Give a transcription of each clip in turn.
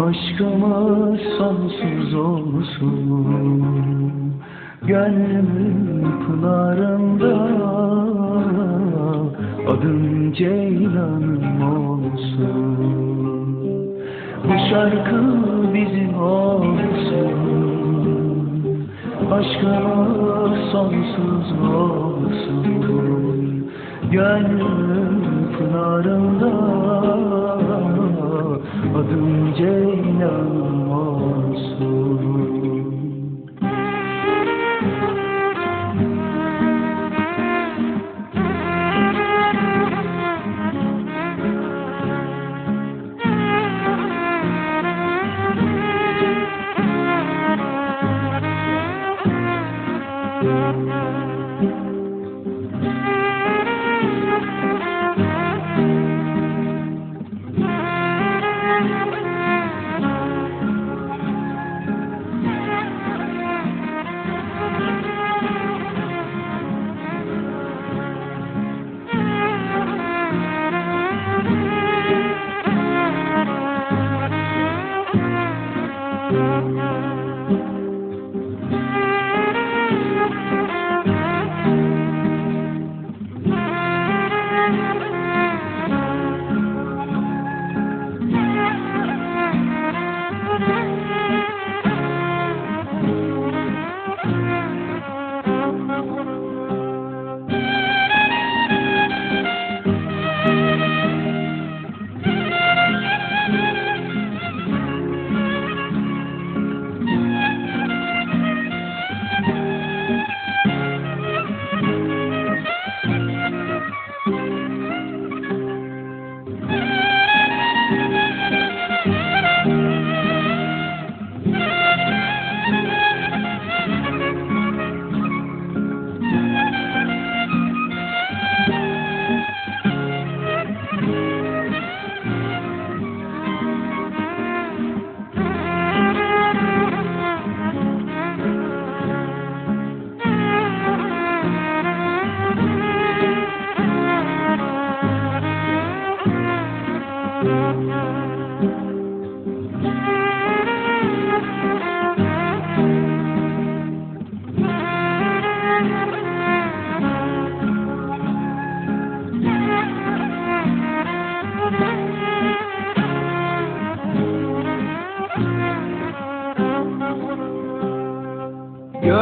Aşkımız sonsuz olsun. Gönlümün pınarında Adım Ceylan'ım olsun. Bu şarkı bizim olsun. Aşkımız sonsuz olsun. Gönlümün pınarında Adım Ceylan olsun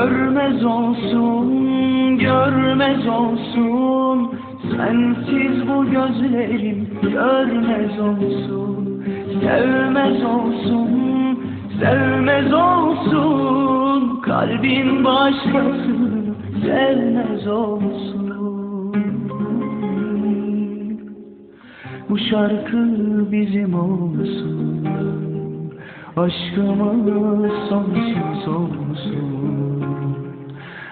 Görmez olsun, görmez olsun. Sensiz bu gözlerim görmez olsun. Sevmez olsun, sevmez olsun. Kalbin başkasını sevmez olsun. Bu şarkı bizim olsun. Aşkımız sonsuz olsun